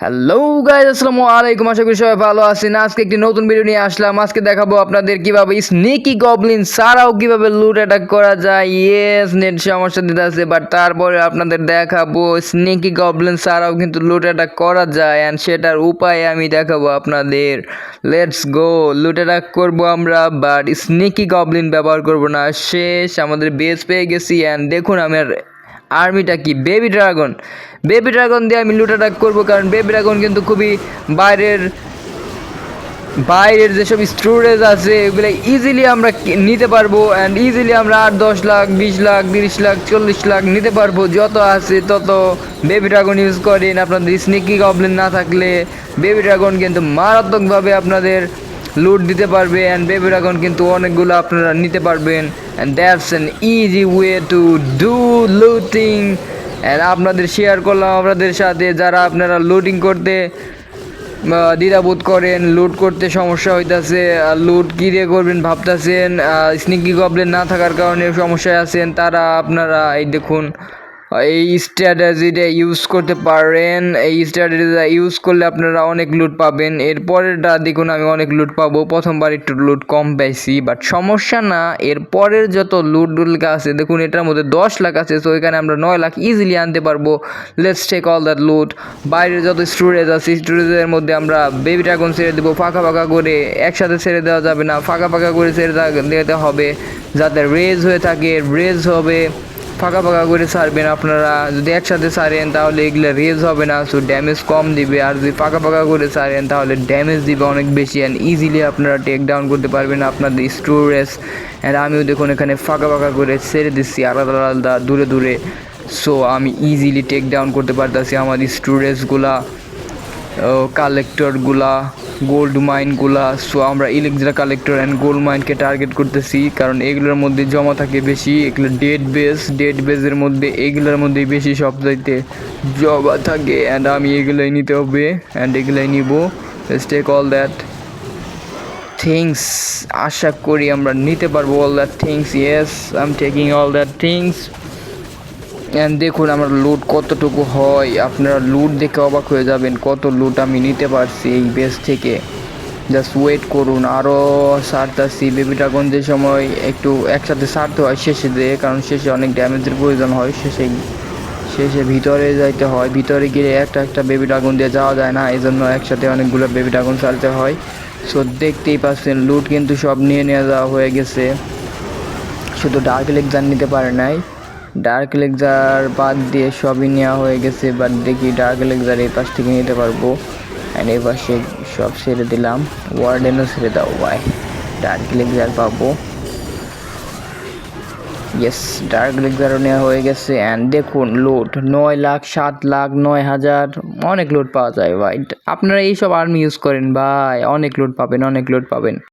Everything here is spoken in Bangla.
হ্যালো গাইজ আসসালামু আলাইকুম। আশা করি সবাই ভালো আছেন। আজকে একটি নতুন ভিডিও নিয়ে আসলাম। আজকে দেখাবো আপনাদের কীভাবে স্নেকি গবলিন ছাড়াও কীভাবে লুট অ্যাটাক করা যায়। ইয়েস নেট সমস্যা দিতে আছে বাট তারপরে আপনাদের দেখাবো স্নেকি গবলিন ছাড়াও কিন্তু লুট অ্যাটাক করা যায়। অ্যান্ড সেটার উপায় আমি দেখাবো আপনাদের। লেটস গো লুট অ্যাটাক করব আমরা বাট স্নেকি গবলিন ব্যবহার করব না। শেষ, আমাদের বেস পেয়ে গেছি। অ্যান্ড দেখুন আমার আর্মিটা কি? বেবি ড্রাগন বেবি ড্রাগন দিয়ে আমি লুট অ্যাটাক করব কারণ বেবি ড্রাগন কিন্তু খুবই বাইরের বাইরের যেসব স্টোরেজ আছে, এগুলো ইজিলি আমরা নিতে পারব অ্যান্ড ইজিলি আমরা আট, দশ লাখ, বিশ লাখ, তিরিশ লাখ, চল্লিশ লাখ নিতে পারব। যত আছে তত বেবি ড্রাগন ইউজ করেন। আপনাদের স্নেকি গবলিন না থাকলে বেবি ড্রাগন কিন্তু মারাত্মকভাবে আপনাদের লুট দিতে পারবে অ্যান্ড বেবি ড্রাগন কিন্তু অনেকগুলো আপনারা নিতে পারবেন and that's an easy way to do looting and আপনাদের শেয়ার করলাম আপনাদের সাথে যারা আপনারা লুটিং করতে দ্বিধাবোধ করেন লুট করতে সমস্যা হইতাছে লুট কী দিয়ে করবেন ভাবতেছেন স্নিকি গবলেন না থাকার কারণে সমস্যায় আছেন, তারা আপনারা এই দেখুন এই স্ট্র্যাটেজিটা ইউজ করতে পারেন। এই স্ট্র্যাটেজিটা ইউজ করলে আপনারা অনেক লুট পাবেন। এরপরেরটা দেখুন, আমি অনেক লুট পাবো। প্রথমবার একটু লুট কম পাইছি বাট সমস্যা না, এরপরের যত লুট ডুলকা আছে, দেখুন, এটার মধ্যে দশ লাখ আছে সো এখানে আমরা নয় লাখ ইজিলি আনতে পারব। লেটস টেক অল দ্যাট লুট বাইরে যত স্টোরেজ আছে স্টোরেজের মধ্যে আমরা বেবি ড্রাগন ছেড়ে দেবো, ফাঁকা ফাঁকা করে একসাথে ছেড়ে দেওয়া যাবে না। ফাঁকা ফাঁকা করে ছেড়ে দা- দিতে হবে, যাতে রেজ হয়ে থাকে রেজ হবে। ফাঁকা ফাঁকা করে সারবেন আপনারা। যদি একসাথে সারেন তাহলে এগুলো রেজ হবে না সো ড্যামেজ কম দিবে। আর যদি ফাঁকা ফাঁকা করে সারেন তাহলে ড্যামেজ দিবে অনেক বেশি। অ্যান্ড ইজিলি আপনারা টেক ডাউন করতে পারবেন আপনাদের স্টোরেজ অ্যান্ড আমিও দেখুন এখানে ফাঁকা ফাঁকা করে সেরে দিচ্ছি আলাদা আলাদা দূরে দূরে। সো আমি ইজিলি টেক ডাউন করতে পারতেছি আমার স্টোরেজগুলা কালেক্টরগুলা গোল্ড মাইনগুলা সো আমরা ইলেকট্রা কালেক্টর অ্যান্ড গোল্ড মাইনকে টার্গেট করতেছি, কারণ এগুলোর মধ্যে জমা থাকে বেশি, এগুলো ডেড বেস ডেড বেসের মধ্যে, এগুলোর মধ্যেই বেশি সব সবচাইতে জমা থাকে। অ্যান্ড আমি এগুলোই নিতে হবে অ্যান্ড এগুলোই নিব। টেক অল দ্যাট থিংস আশা করি আমরা নিতে পারব all that things yes I am taking all that things দেখুন আমার লুট কতটুকু হয়। আপনারা লুট দেখে অবাক হয়ে যাবেন কত লুট আমি নিতে পারছি এই বেস থেকে। জাস্ট ওয়েট করুন। আরও সারতাছি। বেবি ড্রাগন যে সময় একটু একসাথে সারতে হয়, শেষে দিয়ে, কারণ শেষে অনেক ড্যামেজের প্রয়োজন হয়। শেষে শেষে ভিতরে যাইতে হয়। ভিতরে গিয়ে একটা একটা বেবি ড্রাগন দিয়ে যাওয়া যায় না। এই জন্য একসাথে অনেকগুলো বেবি ড্রাগন সারতে হয়। সো দেখতেই পাচ্ছেন লুট কিন্তু সব নিয়ে নিয়ে যাওয়া হয়ে গেছে। শুধু ডার্ক লেকজার নিতে পারে নাই। ডার্ক লেকজার বাদ দিয়ে সবই নেওয়া হয়ে গেছে বাট দেখি ডার্ক লেকজার এই পাশ থেকে নিতে পারব। অ্যান্ড এই পাশে সব ছেড়ে দিলাম। ওয়ার্ডেনও ছেড়ে দাও ভাই ডার্ক লেকজার পাবো। ইয়েস ডার্ক লেকজারও নেওয়া হয়ে গেছে। অ্যান্ড দেখুন লোড নয় লাখ, সাত লাখ, নয় হাজার, অনেক লোড পাওয়া যায় ভাই আপনারা এইসব আর্মি ইউজ করেন ভাই অনেক লোড পাবেন, অনেক লোড পাবেন।